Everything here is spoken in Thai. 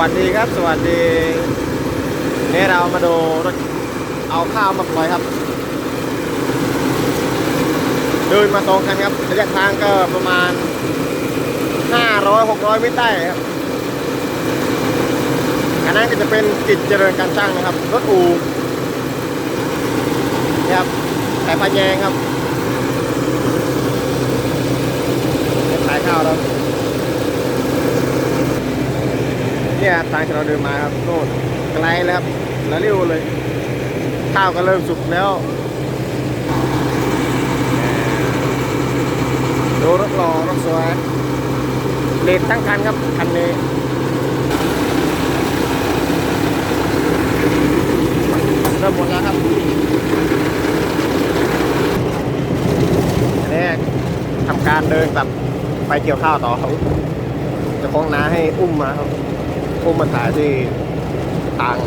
วัสดีครับ สวัสดีนี่เรามาดูรถเอาข้าวมาปล่อยครับ เดินมาสองคันครับระยะทางก็ประมาณ 500 600เมตรได้ครับอันนั้นก็จะเป็นกิจเจริญการช่างนะครับ รถอูนะครับสายพานแยงครับขายข้าวแล้ว เนี่ยทางที่เราเดินมาครับโน่นไกลแล้วครับแล้วเร็วเลย ข้าวก็เริ่มสุกแล้ว ดูรถหล่อรถสวยเลนตั้งคันครับคันนี้เริ่มหมดแล้วครับอันนี้ทำการเดินกลับไปเกี่ยวข้าวต่อเขาจะคล้องน้าให้อุ้มมาครับ พวกมัถ่ายที่ต่าง